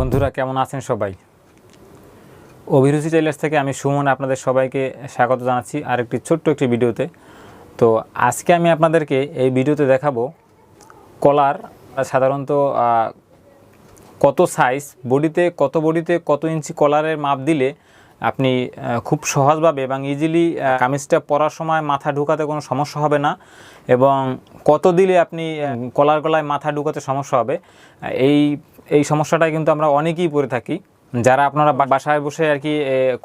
বন্ধুরা, কেমন আছেন সবাই? অভিরুচি টেলার্স থেকে আমি সুমন আপনাদের সবাইকে স্বাগত জানাচ্ছি আরেকটি ছোট্ট একটি ভিডিওতে। তো আজকে আমি আপনাদেরকে এই ভিডিওতে দেখাবো কলার সাধারণত কত সাইজ বডিতে কত বডিতে কত ইঞ্চি কলারের মাপ দিলে আপনি খুব সহজভাবে এবং ইজিলি কামিজটা পরার সময় মাথা ঢুকাতে কোনো সমস্যা হবে না। এবং কত দিলে আপনি কলার গলায় মাথা ঢুকাতে সমস্যা হবে, এই এই সমস্যাটা কিন্তু আমরা অনেকেই পড়ে থাকি। যারা আপনারা বাসায় বসে আর কি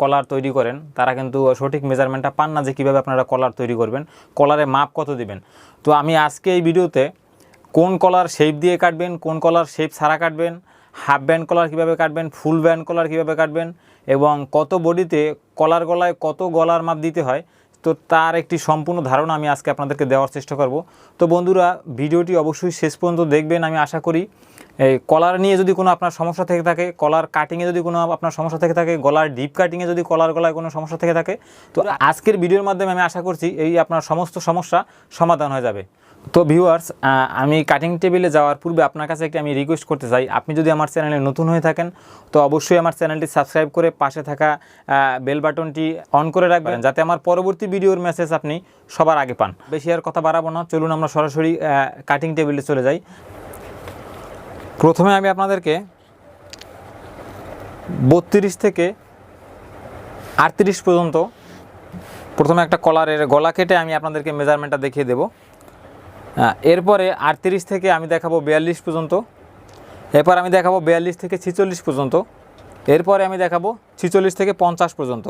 কলার তৈরি করেন, তারা কিন্তু সঠিক মেজারমেন্টটা পান না যে কীভাবে আপনারা কলার তৈরি করবেন, কলারে মাপ কত দিবেন। তো আমি আজকে এই ভিডিওতে কোন কলার শেপ দিয়ে কাটবেন, কোন কলার শেপ ছাড়া কাটবেন হাফ ব্যান্ড কলার কীভাবে কাটবেন ফুল ব্যান্ড কলার কীভাবে কাটবেন, এবং কত বডিতে কলার গলায় কত গলার মাপ দিতে হয় তো তার একটি সম্পূর্ণ ধারণা আমি আজকে আপনাদেরকে দেওয়ার চেষ্টা করব। তো বন্ধুরা ভিডিওটি অবশ্যই শেষ পর্যন্ত দেখবেন আমি আশা করি। এই কলার নিয়ে যদি কোনো আপনার সমস্যা থেকে থাকে কলার কাটিংয়ে যদি কোনো আপনার সমস্যা থেকে থাকে গলার ডিপ কাটিংয়ে যদি কলার গলায় কোনো সমস্যা থেকে থাকে তো আজকের ভিডিওর মাধ্যমে আমি আশা করছি এই আপনার সমস্ত সমস্যা সমাধান হয়ে যাবে। তো ভিউয়ার্স আমি কাটিং টেবিলে যাওয়ার পূর্বে আপনার কাছে একটি আমি রিকোয়েস্ট করতে চাই। আপনি যদি আমার চ্যানেলে নতুন হয়ে থাকেন তো অবশ্যই আমার চ্যানেলটি সাবস্ক্রাইব করে পাশে থাকা বেল বাটনটি অন করে রাখবেন যাতে আমার পরবর্তী ভিডিওর মেসেজ আপনি সবার আগে পান। বেশি আর কথা বাড়াবো না চলুন আমরা সরাসরি কাটিং টেবিলে চলে যাই। প্রথমে আমি আপনাদেরকে বত্রিশ থেকে আটত্রিশ পর্যন্ত প্রথমে একটা কলারের গলা কেটে আমি আপনাদেরকে মেজারমেন্টটা দেখিয়ে দেবো। এরপরে আটত্রিশ থেকে আমি দেখাবো বিয়াল্লিশ পর্যন্ত। এরপর আমি দেখাবো বিয়াল্লিশ থেকে ছিচল্লিশ পর্যন্ত। এরপরে আমি দেখাবো ছিচল্লিশ থেকে পঞ্চাশ পর্যন্ত।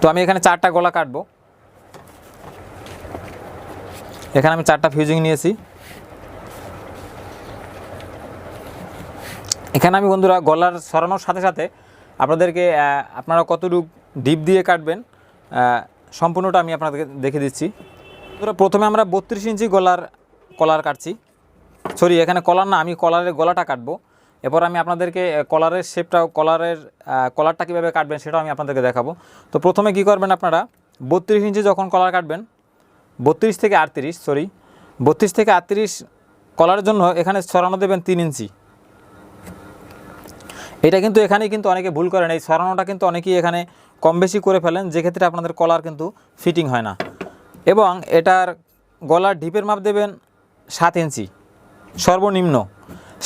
তো আমি এখানে চারটা গলা কাটবো। এখানে আমি চারটা ফিউজিং নিয়েছি। এখানে আমি বন্ধুরা গলার সরানোর সাথে সাথে আপনাদেরকে আপনারা কতটুকু ডিপ দিয়ে কাটবেন সম্পূর্ণটা আমি আপনাদেরকে দেখে দিচ্ছি। প্রথমে আমরা বত্রিশ ইঞ্চি গলার কলার কাটছি। সরি এখানে কলার না, আমি কলারের গলাটা কাটবো। এরপর আমি আপনাদেরকে কলারের শেপটা কলারের কলারটা কীভাবে কাটবেন সেটাও আমি আপনাদেরকে দেখাবো। তো প্রথমে কি করবেন আপনারা, বত্রিশ ইঞ্চি যখন কলার কাটবেন, বত্রিশ থেকে আটত্রিশ সরি বত্রিশ থেকে আটত্রিশ কলারের জন্য এখানে ছড়ানো দেবেন তিন ইঞ্চি। এটা কিন্তু এখানে কিন্তু অনেকে ভুল করেন, এই সরানোটা কিন্তু অনেকেই এখানে কম বেশি করে ফেলেন, যেক্ষেত্রে আপনাদের কলার কিন্তু ফিটিং হয় না। এবং এটার গলার ঢিপের মাপ দেবেন সাত ইঞ্চি। সর্বনিম্ন।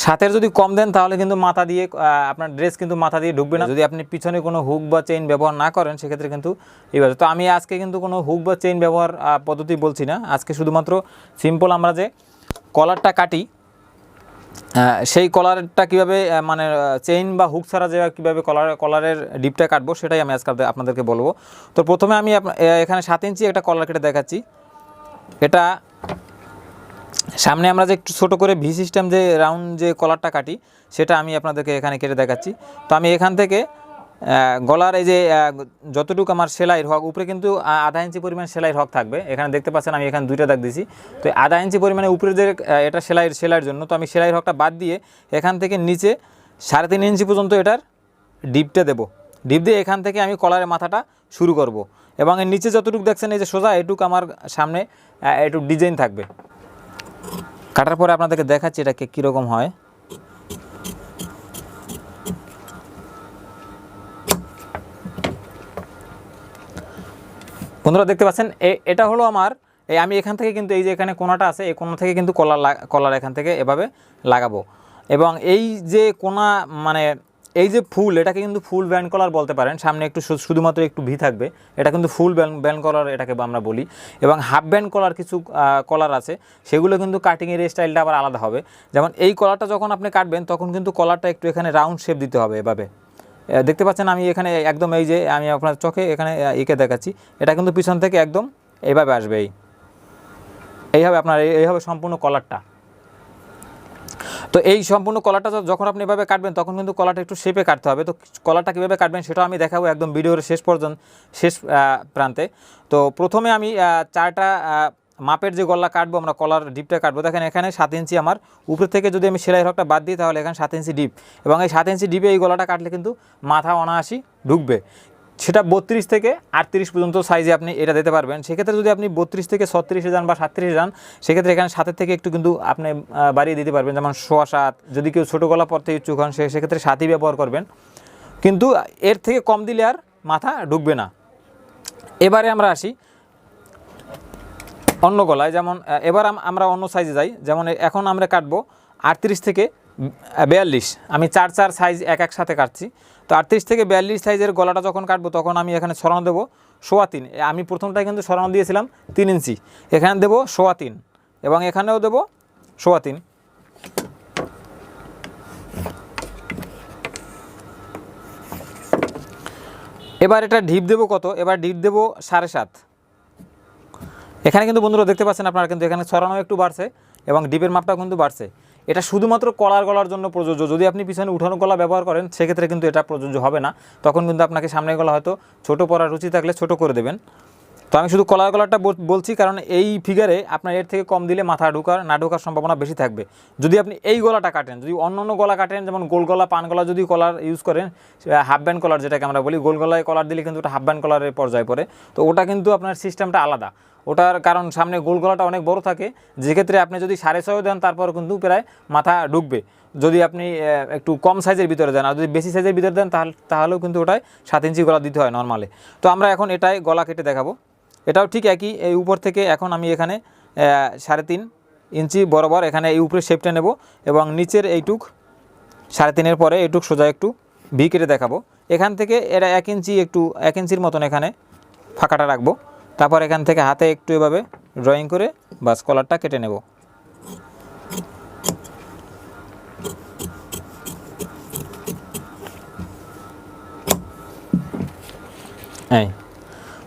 সাতের যদি কম দেন তাহলে কিন্তু মাথা দিয়ে আপনার ড্রেস কিন্তু মাথা দিয়ে ঢুকবে না। যদি আপনি পিছনে কোনো হুক বা চেইন ব্যবহার না করেন, সেক্ষেত্রে কিন্তু এইভাবে। তো আমি আজকে কিন্তু কোনো হুক বা চেইন ব্যবহার পদ্ধতি বলছি না। আজকে শুধুমাত্র সিম্পল আমরা যে কলারটা কাটি সেই কলারটা কীভাবে মানে চেইন বা হুক ছাড়া যে কীভাবে কলার কলারের ডিপটা কাটবো সেটাই আমি আজকে আপনাদেরকে বলব। তো প্রথমে আমি এখানে সাত ইঞ্চি একটা কলার কেটে দেখাচ্ছি। এটা সামনে আমরা যে একটু ছোটো করে ভি সিস্টেম যে রাউন্ড যে কলারটা কাটি, সেটা আমি আপনাদেরকে এখানে কেটে দেখাচ্ছি। তো আমি এখান থেকে গলার এই যে যতটুকু আমার সেলাইয়ের হক, উপরে কিন্তু আধা ইঞ্চি পরিমাণ সেলাইয়ের হক থাকবে। এখানে দেখতে পাচ্ছেন, আমি এখানে দুইটা দাগ দিয়েছি। তো আধা ইঞ্চি পরিমাণে উপরে যে এটা সেলাইয়ের সেলাইয়ের জন্য, তো আমি সেলাইয়ের হকটা বাদ দিয়ে এখান থেকে নিচে সাড়ে তিন ইঞ্চি পর্যন্ত এটার ডিপটা দেবো। ডিপ দিয়ে এখান থেকে আমি কলারের মাথাটা শুরু করব। এবং এর নিচে যতটুকু দেখছেন, এই যে সোজা, এটুকু আমার সামনে একটু ডিজাইন থাকবে। কাটার পরে আপনাদেরকে দেখাচ্ছি এটাকে কীরকম হয়। বন্ধুরা দেখতে পাচ্ছেন এটা হলো আমার, এই আমি এখান থেকে কিন্তু এই যে এখানে কোনাটা আছে, এই কোনা থেকে কিন্তু কলার কলার এখান থেকে এভাবে লাগাবো। এবং এই যে কোনা মানে এই যে ফুল, এটাকে কিন্তু ফুল ব্যান্ড কলার বলতে পারেন, সামনে একটু শুধুমাত্র একটু ভি থাকবে, এটা কিন্তু ফুল ব্যান্ড ব্যান্ড কলার এটাকে আমরা বলি। এবং হাফ ব্যান্ড কলার কিছু কলার আছে, সেগুলো কিন্তু কাটিংয়ের স্টাইলটা আবার আলাদা হবে। যেমন এই কলারটা যখন আপনি কাটবেন, তখন কিন্তু কলারটা একটু এখানে রাউন্ড শেপ দিতে হবে এভাবে। দেখতে পাচ্ছেন আমি এখানে একদম এই যে আমি আপনার চোখে এখানে এঁকে দেখাচ্ছি। এটা কিন্তু পিছন থেকে একদম এইভাবে আসবে এই। এইভাবে আপনার এই- এইভাবে সম্পূর্ণ কলারটা। তো এই সম্পূর্ণ কলারটা য- যখন আপনি এভাবে কাটবেন, তখন কিন্তু কলারটা একটু শেপে কাটতে হবে। তো কলারটা কীভাবে কাটবেন সেটাও আমি দেখাবো একদম ভিডিওর শেষ পর্যন্ত, শেষ প্রান্তে। তো প্রথমে আমি চারটা মাপের যে গলা কাটবো, আমরা কলার ডিপটা কাটবো। দেখেন এখানে সাত ইঞ্চি আমার। উপর থেকে যদি আমি সেলাই হকটা বাদ দিই, তাহলে এখানে সাত ইঞ্চি ডিপ এবং এই সাত ইঞ্চি ডিপে এই গলাটা কাটলে কিন্তু মাথা অনায়াসি ঢুকবে। সেটা বত্রিশ থেকে আটত্রিশ পর্যন্ত সাইজে আপনি এটা দিতে পারবেন। সেক্ষেত্রে যদি আপনি বত্রিশ থেকে ছত্রিশে যান বা সাতত্রিশে যান, সেক্ষেত্রে এখানে সাতের থেকে একটু কিন্তু আপনি বাড়িয়ে দিতে পারবেন। যেমন সোয়া সাত, যদি কেউ ছোটো গলা পড়তে ইচ্ছুক হন সেক্ষেত্রে সাতই ব্যবহার করবেন। কিন্তু এর থেকে কম দিলে আর মাথা ঢুকবে না। এবারে আমরা আসি। অন্য গলায়, যেমন এবার আমরা অন্য সাইজে যাই। যেমন এখন আমরা কাটবো আটত্রিশ থেকে বিয়াল্লিশ। আমি চার চার সাইজ এক এক সাথে কাটছি। তো আটত্রিশ থেকে বিয়াল্লিশ সাইজের গলাটা যখন কাটবো, তখন আমি এখানে সরানো দেবো সোয়া তিন। আমি প্রথমটায় কিন্তু সরানো দিয়েছিলাম তিন ইঞ্চি। এখানে দেবো সোয়া তিন এবং এখানেও দেবো সোয়া তিন। এবার এটা ঢিপ দেবো কত? এবার ঢিপ দেবো সাড়ে সাত। এখানে কিন্তু বন্ধুরা দেখতে পাচ্ছেন আপনারা কিন্তু এখানে ছড়ানো একটু বাড়ছে এবং ডিপের মাপটাও কিন্তু বাড়ছে। এটা শুধুমাত্র কলার গলার জন্য প্রযোজ্য। যদি আপনি পিছনে উঠানো গলা ব্যবহার করেন, সেক্ষেত্রে কিন্তু এটা প্রযোজ্য হবে না। তখন কিন্তু আপনাকে সামনে গলা হয়তো ছোট পরার রুচি থাকলে ছোট করে দেবেন। তো আমি শুধু কলার গলাটা বলছি, কারণ এই ফিগারে আপনার এর থেকে কম দিলে মাথা ঢোকার, না ঢোকার সম্ভাবনা বেশি থাকবে। যদি আপনি এই গলাটা কাটেন, যদি অন্য অন্য গলা কাটেন, যেমন গোল গলা, পান গলা যদি কলার ইউজ করেন হাফ ব্যান্ড কলার যেটাকে আমরা বলি, গোল গলায় কলার দিলে কিন্তু ওটা হাফ ব্যান্ড কলারের পর্যায়ে পড়ে। তো ওটা কিন্তু আপনার সিস্টেমটা আলাদা। ওটার কারণ সামনে গোল গলাটা অনেক বড় থাকে। যেক্ষেত্রে আপনি যদি সাড়ে ছয় দেন, তারপর কিন্তু প্রায় মাথা ঢুকবে। যদি আপনি একটু কম সাইজের ভিতরে দেন, আর যদি বেশি সাইজের ভিতরে দেন, তাহলে, তাহলেও কিন্তু ওটায় সাত ইঞ্চি গলা দিতে হয় নর্মালে তো আমরা এখন এটাই গলা কেটে দেখাবো। এটাও ঠিক একই, এই উপর থেকে এখন আমি এখানে সাড়ে তিন ইঞ্চি বরাবর এখানে এই উপরে শেপটা নেব এবং নিচের এইটুক, সাড়ে তিনের পরে এইটুক সোজা একটু ভি কেটে দেখাবো। এখান থেকে এরা এক ইঞ্চি একটু, এক ইঞ্চির মতন এখানে ফাঁকাটা রাখব। তারপর এখান থেকে হাতে একটু এভাবে ড্রয়িং করে বাস কলারটা কেটে নেব। এই।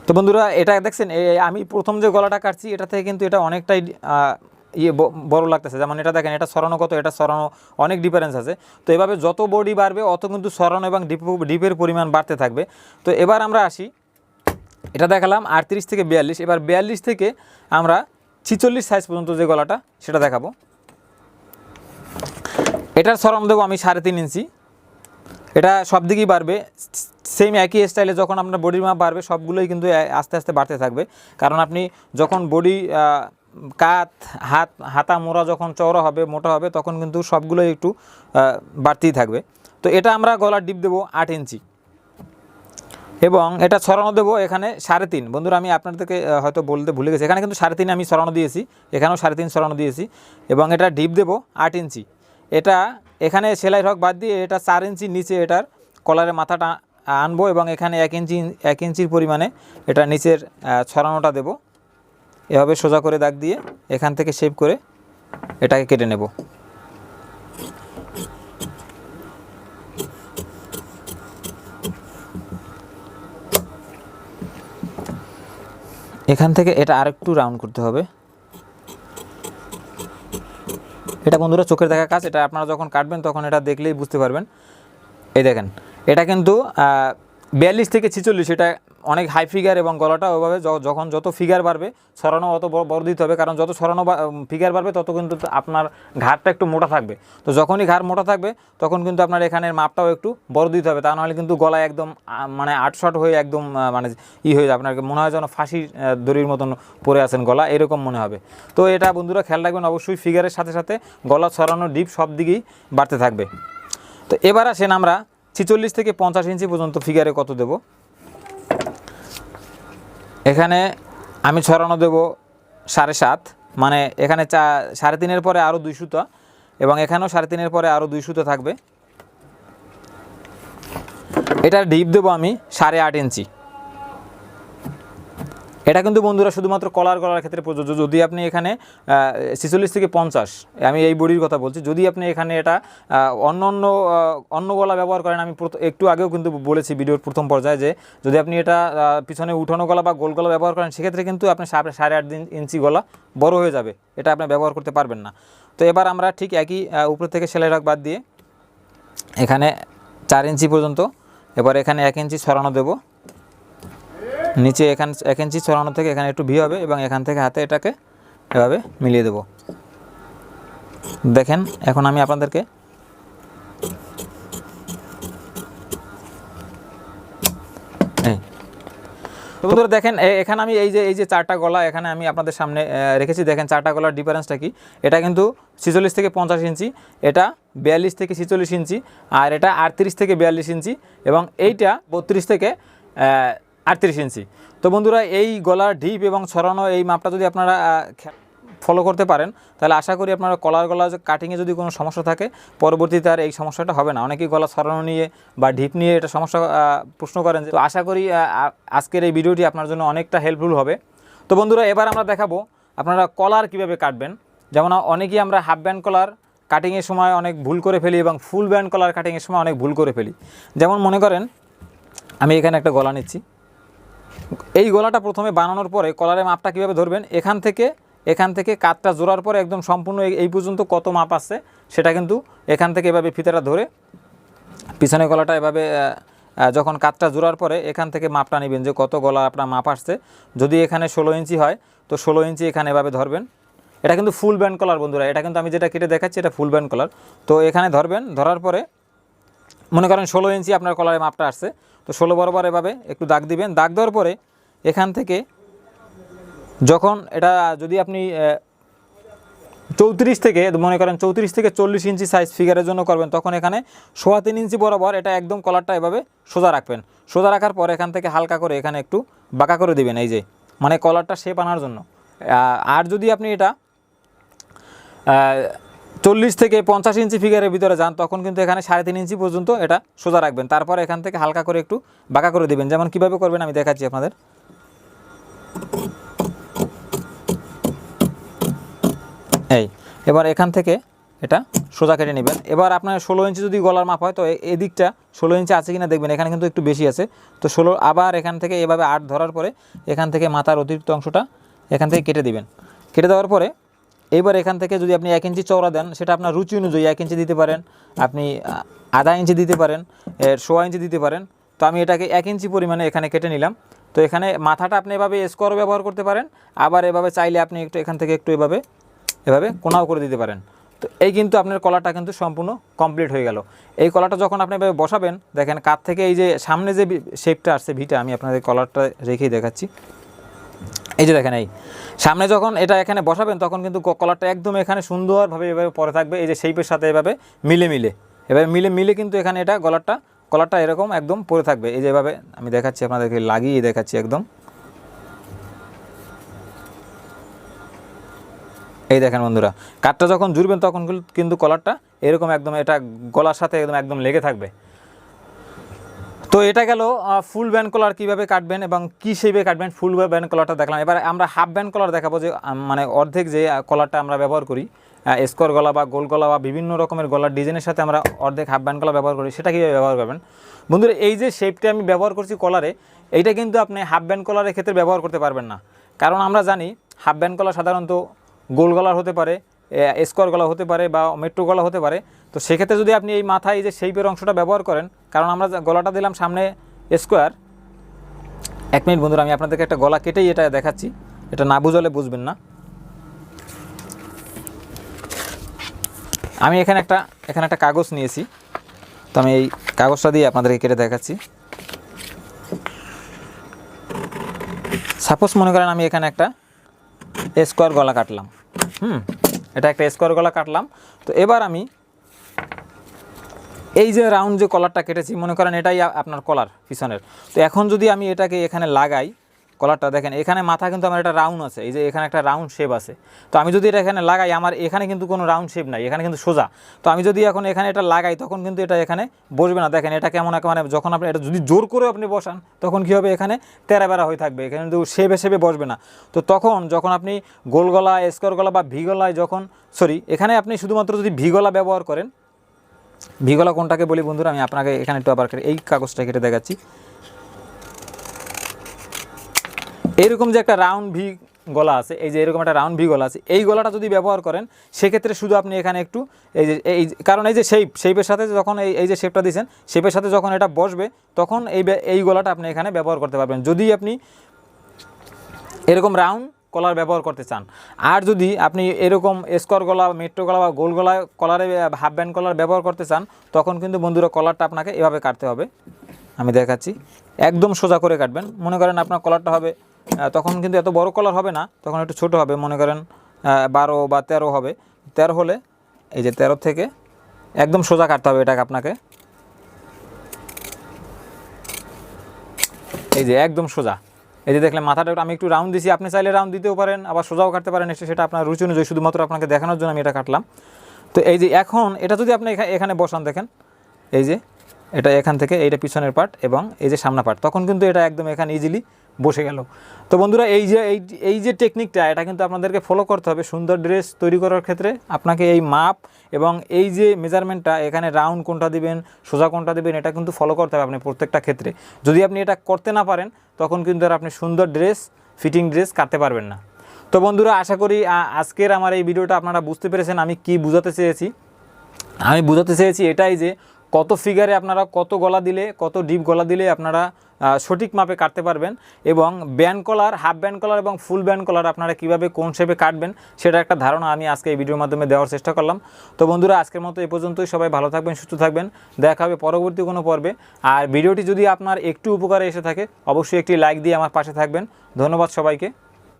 তো বন্ধুরা, এটা দেখছেন আমি প্রথম যে গলাটা কাটছি, এটা থেকে কিন্তু এটা অনেকটাই ইয়ে বড় লাগতেছে। যেমন এটা দেখেন, এটা সরানো কত, এটা সরানো অনেক ডিফারেন্স আছে। তো এভাবে যত বডি বাড়বে, অত কিন্তু সরানো এবং ডিপ ডিপের পরিমাণ বাড়তে থাকবে। তো এবার আমরা আসি এটা দেখালাম আটত্রিশ থেকে বিয়াল্লিশ। এবার বিয়াল্লিশ থেকে আমরা ছিচল্লিশ সাইজ পর্যন্ত যে গলাটা, সেটা দেখাবো। এটার সরানো দেবো আমি সাড়ে তিন ইঞ্চি। এটা সব দিকেই বাড়বে। সেম একই স্টাইলে যখন আপনার বডির মাপ বাড়বে, সবগুলোই কিন্তু আস্তে আস্তে বাড়তে থাকবে। কারণ আপনি যখন বডি কাত, হাত, হাতা, মোড়া যখন চওড়া হবে, মোটা হবে, তখন কিন্তু সবগুলোই একটু বাড়তেই থাকবে। তো এটা আমরা গলার ডিপ দেবো আট ইঞ্চি। এবং এটা ছড়ানো দেবো এখানে সাড়ে তিন। বন্ধুরা, আমি আপনাদেরকে হয়তো বলতে ভুলে গেছি। এখানে কিন্তু সাড়ে তিন আমি ছড়ানো দিয়েছি। এখানেও সাড়ে তিন ছড়ানো দিয়েছি। এবং এটা ডিপ দেবো আট ইঞ্চি। এটা এখানে সেলাই রক বাদ দিয়ে এটা চার ইঞ্চি নিচে এটার কলারের মাথাটা আনব এবং এখানে এক ইঞ্চি, এক ইঞ্চির পরিমাণে এটা নিচের ছড়ানোটা দেবো। এভাবে সোজা করে দাগ দিয়ে এখান থেকে শেপ করে এটাকে কেটে নেব। এখান থেকে এটা আরেকটু রাউন্ড করতে হবে। এটা বন্ধুরা চোখের দেখা কাজ, এটা আপনারা যখন কাটবেন তখন এটা দেখলেই বুঝতে পারবেন। এই দেখেন, এটা কিন্তু বিয়াল্লিশ থেকে ছিচল্লিশ, এটা অনেক হাই ফিগার এবং গলাটা ওইভাবে যখন যত ফিগার বাড়বে, ছড়ানো অত বড় দিতে হবে, কারণ যত ছড়ানো ফিগার বাড়বে, তত কিন্তু আপনার ঘাড়টা একটু মোটা থাকবে। তো যখনই ঘাড় মোটা থাকবে, তখন কিন্তু আপনার এখানের মাপটাও একটু বড় দিতে হবে। তা নাহলে কিন্তু গলায় একদম মানে আটশট হয়ে একদম মানে ই হয়ে যাবে। আপনার মনে হয় যেন ফাঁসির দড়ির মতন পরে আছেন গলা, এরকম মনে হবে। তো এটা বন্ধুরা খেয়াল রাখবেন, অবশ্যই ফিগারের সাথে সাথে গলা ছড়ানো ডিপ সব দিকেই বাড়তে থাকবে। তো এবার আসেন আমরা ছিচল্লিশ থেকে পঞ্চাশ ইঞ্চি পর্যন্ত ফিগারে কত দেব? এখানে আমি ছড়ানো দেব সাড়ে সাত মানে এখানে চা, সাড়ে তিনের পরে আরও দুই সুতা, এবং এখানেও সাড়ে তিনের পরে আরও দুই সুতা থাকবে। এটার ডিপ দেবো আমি সাড়ে আট ইঞ্চি। এটা কিন্তু বন্ধুরা শুধুমাত্র কলার গলার ক্ষেত্রে প্রযোজ্য। যদি আপনি এখানে ছেচল্লিশ থেকে পঞ্চাশ, আমি এই বডির কথা বলছি, যদি আপনি এখানে এটা অন্য অন্য অন্য গলা ব্যবহার করেন, আমি একটু আগেও কিন্তু বলেছি ভিডিওর প্রথম পর্যায়ে যে, যদি আপনি এটা পিছনে উঠানো গলা বা গোল গলা ব্যবহার করেন, সেক্ষেত্রে কিন্তু আপনি সাড়ে সাড়ে আট ইঞ্চি গলা বড় হয়ে যাবে। এটা আপনি ব্যবহার করতে পারবেন না। তো এবার আমরা ঠিক একই উপর থেকে সেলাই রাখ বাদ দিয়ে, এখানে চার ইঞ্চি পর্যন্ত, এবার এখানে এক ইঞ্চি ছড়ানো দেবো। নিচে এখান, এক ইঞ্চি ছড়ানো থেকে এখানে একটু ভি হবে এবং এখান থেকে হাতে এটাকে এভাবে মিলিয়ে দেব। দেখেন, এখন আমি আপনাদেরকে বন্ধুরা দেখেন এখানে আমি এই যে এই যে চারটা গলা এখানে আমি আপনাদের সামনে রেখেছি। দেখেন, চারটা গলার ডিফারেন্সটা কি? এটা কিন্তু ছিচল্লিশ থেকে পঞ্চাশ ইঞ্চি, এটা বিয়াল্লিশ থেকে ছিচল্লিশ ইঞ্চি, আর এটা আটত্রিশ থেকে বিয়াল্লিশ ইঞ্চি এবং এইটা বত্রিশ থেকে আটত্রিশ ইঞ্চি। তো বন্ধুরা, এই গলার ডিপ এবং ছড়ানো এই মাপটা যদি আপনারা ফলো করতে পারেন, তাহলে আশা করি আপনারা কলার গলা কাটিংয়ে যদি কোনো সমস্যা থাকে, পরবর্তীতে আর এই সমস্যাটা হবে না। অনেকেই গলা ছড়ানো নিয়ে বা ঢিপ নিয়ে এটা সমস্যা প্রশ্ন করেন তো আশা করি আজকের এই ভিডিওটি আপনার জন্য অনেকটা হেল্পফুল হবে। তো বন্ধুরা, এবার আমরা দেখাবো আপনারা কলার কীভাবে কাটবেন। যেমন অনেকেই আমরা হাফ ব্যান্ড কলার কাটিংয়ের সময় অনেক ভুল করে ফেলি এবং ফুল ব্যান্ড কলার কাটিংয়ের সময় অনেক ভুল করে ফেলি। যেমন মনে করেন, আমি এখানে একটা গলা নিচ্ছি। এই গলাটা প্রথমে বানানোর পরে কলারের মাপটা কীভাবে ধরবেন? এখান থেকে এখান থেকে কাতটা জোড়ার পরে একদম সম্পূর্ণ এই- পর্যন্ত কত মাপ আসছে সেটা কিন্তু এখান থেকে এভাবে ফিতাটা ধরে পিছনে গলাটা এভাবে যখন কাতটা জোড়ার পরে এখান থেকে মাপটা নেবেন যে কত গলা আপনার মাপ আসছে। যদি এখানে ষোলো ইঞ্চি হয়, তো ষোলো ইঞ্চি এখানে এভাবে ধরবেন। এটা কিন্তু ফুল ব্যান্ড কলার বন্ধুরা, এটা কিন্তু আমি যেটা কেটে দেখাচ্ছি, এটা ফুল ব্যান্ড কলার তো এখানে ধরবেন, ধরার পরে মনে করেন ষোলো ইঞ্চি আপনার কলারের মাপটা আসছে। তো ষোলো বরাবর এভাবে একটু দাগ দিবেন। দাগ দেওয়ার পরে এখান থেকে যখন এটা যদি আপনি চৌত্রিশ থেকে, মনে করেন চৌত্রিশ থেকে চল্লিশ ইঞ্চি সাইজ ফিগারের জন্য করবেন, তখন এখানে সোয়া তিন ইঞ্চি বরাবর এটা একদম কলারটা এভাবে সোজা রাখবেন। সোজা রাখার পর এখান থেকে হালকা করে এখানে একটু বাঁকা করে দিবেন এই যে মানে কলারটা শেপ আনার জন্য। আর যদি আপনি এটা চল্লিশ থেকে পঞ্চাশ ইঞ্চি ফিগারের ভিতরে যান, তখন কিন্তু এখানে সাড়ে তিন ইঞ্চি পর্যন্ত এটা সোজা রাখবেন। তারপর এখান থেকে হালকা করে একটু বাঁকা করে দিবেন। যেমন কীভাবে করবেন আমি দেখাচ্ছি আপনাদের। এই, এবার এখান থেকে এটা সোজা কেটে নেবেন। এবার আপনার ষোলো ইঞ্চি যদি গলার মাপ হয়, তো এদিকটা ষোলো ইঞ্চি আছে কিনা দেখবেন, এখানে কিন্তু একটু বেশি আছে। তো ষোলো, আবার এখান থেকে এভাবে আট ধরার পরে এখান থেকে মাথার অতিরিক্ত অংশটা এখান থেকে কেটে দিবেন। কেটে দেওয়ার পরে এইবার এখান থেকে যদি আপনি এক ইঞ্চি চওড়া দেন, সেটা আপনার রুচি অনুযায়ী এক ইঞ্চি দিতে পারেন, আপনি আধা ইঞ্চি দিতে পারেন সোয়া ইঞ্চি দিতে পারেন। তো আমি এটাকে এক ইঞ্চি পরিমাণে এখানে কেটে নিলাম। তো এখানে মাথাটা আপনি এভাবে স্কোয়ারও ব্যবহার করতে পারেন, আবার এভাবে চাইলে আপনি একটু এখান থেকে একটু এভাবে এভাবে কোনাও করে দিতে পারেন। তো এই কিন্তু আপনার কলাটা কিন্তু সম্পূর্ণ কমপ্লিট হয়ে গেল। এই কলাটা যখন আপনি এভাবে বসাবেন, দেখেন কাত থেকে এই যে সামনে যে শেপটা আসছে, ভিটা, আমি আপনাদের কলারটা রেখেই দেখাচ্ছি। এই যে দেখেন, এই সামনে যখন এটা এখানে বসাবেন, তখন কিন্তু কলারটা একদম এখানে সুন্দরভাবে এভাবে পরে থাকবে। এই যে শেপের সাথে এভাবে মিলে মিলে, এভাবে মিলে মিলে কিন্তু এখানে এটা গলারটা কলারটা এরকম একদম পরে থাকবে। এই যে এভাবে আমি দেখাচ্ছি, আপনাদেরকে লাগিয়ে দেখাচ্ছি একদম। এই দেখেন বন্ধুরা, কাঠটা যখন জুড়বেন, তখন কিন্তু- কলারটা এরকম একদম, এটা গলার সাথে একদম একদম লেগে থাকবে। তো এটা গেল ফুল ব্যান্ড কলার কীভাবে কাটবেন এবং কি শেপে কাটবেন ফুল ব্যান্ড কলারটা দেখলাম। এবার আমরা হাফ ব্যান্ড কলার দেখাবো যে মানে অর্ধেক যে কলারটা আমরা ব্যবহার করি স্কোয়ার গলা বা গোল গলা বা বিভিন্ন রকমের গলার ডিজাইনের সাথে আমরা অর্ধেক হাফ ব্যান্ড কলার ব্যবহার করি, সেটা কীভাবে ব্যবহার করবেন? বন্ধুরা, এই যে শেপটা আমি ব্যবহার করছি কলারে এইটা কিন্তু আপনি হাফ ব্যান্ড কলারের ক্ষেত্রে ব্যবহার করতে পারবেন না। কারণ আমরা জানি হাফ ব্যান্ড কলার সাধারণত গোল গলার হতে পারে স্কোয়ার গলা হতে পারে বা মেট্রো গলা হতে পারে, তো সেক্ষেত্রে যদি আপনি এই মাথায় যে শেপের অংশটা ব্যবহার করেন, কারণ আমরা গলাটা দিলাম সামনে স্কোয়ার, এক মিনিট বন্ধুরা, আমি আপনাদেরকে একটা গলা কেটেই এটা দেখাচ্ছি, এটা না বুঝলে বুঝবেন না। আমি এখানে একটা এখানে একটা কাগজ নিয়েছি, তো আমি এই কাগজটা দিয়ে আপনাদেরকে কেটে দেখাচ্ছি। সাপোজ মনে করেন আমি এখানে একটা স্কোয়ার গলা কাটলাম, হুম? এটা একটা স্কোয়ার গলা কাটলাম। তো এবার আমি এই যে রাউন্ড যে কলারটা কেটেছি, মনে করেন এটাই আপনার কলার পিছনের। তো এখন যদি আমি এটাকে এখানে লাগাই কলারটা দেখেন, এখানে মাথা কিন্তু আমার একটা রাউন্ড আছে, এই যে এখানে একটা রাউন্ড শেপ আছে। তো আমি যদি এটা এখানে লাগাই, আমার এখানে কিন্তু কোনো রাউন্ড শেপ নাই, এখানে কিন্তু সোজা। তো আমি যদি এখন এখানে এটা লাগাই, তখন কিন্তু এটা এখানে বসবে না। দেখেন, এটা কেমন মানে যখন আপনি এটা যদি জোর করে আপনি বসান, তখন কী হবে? এখানে তেরা বেড়া হয়ে থাকবে, এখানে কিন্তু শেপে শেপে বসবে না। তো তখন যখন আপনি গোল গলা স্কোয়ার গলা বা ভি গলায় যখন সরি এখানে আপনি শুধুমাত্র যদি ভি গলা ব্যবহার করেন ভিগলা কোনটাকে বলি বন্ধুরা? আমি আপনাকে এখানে একটু আবার এই কাগজটা কেটে দেখাচ্ছি। এরকম যে একটা রাউন্ড ভি গলা আছে, এই যে এরকম একটা রাউন্ড ভি গলা আছে, এই গলাটা যদি ব্যবহার করেন, সেক্ষেত্রে শুধু আপনি এখানে একটু এই যে, এই কারণ এই যে শেপ শেপের সাথে যখন এই এই যে শেপটা দিয়েছেন শেপের সাথে যখন এটা বসবে, তখন এই এই গলাটা আপনি এখানে ব্যবহার করতে পারবেন। যদি আপনি এরকম রাউন্ড কলার ব্যবহার করতে চান, আর যদি আপনি এরকম স্কোয়ার গলা মেট্রো গলা বা গোল গলা কলারে হাফ ব্যান্ড কলার ব্যবহার করতে চান, তখন কিন্তু বন্ধুরা কলারটা আপনাকে এভাবে কাটতে হবে। আমি দেখাচ্ছি। একদম সোজা করে কাটবেন। মনে করেন আপনার কলারটা হবে তখন কিন্তু এত বড় কলার হবে না, তখন একটু ছোট হবে, মনে করেন বারো বা তেরো হবে। তেরো হলে এই যে তেরো থেকে একদম সোজা কাটতে হবে এটাকে আপনাকে। এই যে একদম সোজা। এই যে দেখলেন, মাথাটা আমি একটু রাউন্ড দিছি, আপনি চাইলে রাউন্ড দিতেও পারেন, আবার সোজাও কাটতে পারেন সেটা আপনার রুচি অনুযায়ী শুধুমাত্র আপনাকে দেখানোর জন্য আমি এটা কাটলাম। তো এই যে এখন, এটা যদি আপনি এখা- এখানে বসান দেখেন, এই যে এটা এখান থেকে এইটা পিছনের পার্ট এবং এই যে সামনা পার্ট তখন কিন্তু এটা একদম এখানে ইজিলি বসে গেল। তো বন্ধুরা, এই যে, এই এই যে টেকনিকটা এটা কিন্তু আপনাদেরকে ফলো করতে হবে। সুন্দর ড্রেস তৈরি করার ক্ষেত্রে আপনাকে এই মাপ এবং এই যে মেজারমেন্টটা এখানে রাউন্ড কোনটা দিবেন, সোজা কোনটা দিবেন, এটা কিন্তু ফলো করতে হবে আপনি প্রত্যেকটা ক্ষেত্রে। যদি আপনি এটা করতে না পারেন, তখন কিন্তু আর আপনি সুন্দর ড্রেস ফিটিং ড্রেস কাটতে পারবেন না। তো বন্ধুরা, আশা করি আজকের আমার এই ভিডিওটা আপনারা বুঝতে পেরেছেন। আমি কি বোঝাতে চেয়েছি? আমি বোঝাতে চেয়েছি এটাই যে কত ফিগারে আপনারা কত গলা দিলে, কত ডিপ গলা দিলে আপনারা সঠিক মাপে কাটতে পারবেন এবং band collar half band collar এবং ফুল ব্যান্ড কলার আপনারা কীভাবে, কোন শেপে কাটবেন সেটা একটা ধারণা আমি আজকে এই ভিডিওর মাধ্যমে দেওয়ার চেষ্টা করলাম। তো বন্ধুরা, আজকের মতো এ পর্যন্তই। সবাই ভালো থাকবেন, সুস্থ থাকবেন। দেখা হবে পরবর্তী কোনো পর্বে। আর ভিডিওটি যদি আপনার একটু উপকারে এসে থাকে, অবশ্যই একটি লাইক দিয়ে আমার পাশে থাকবেন। ধন্যবাদ সবাইকে।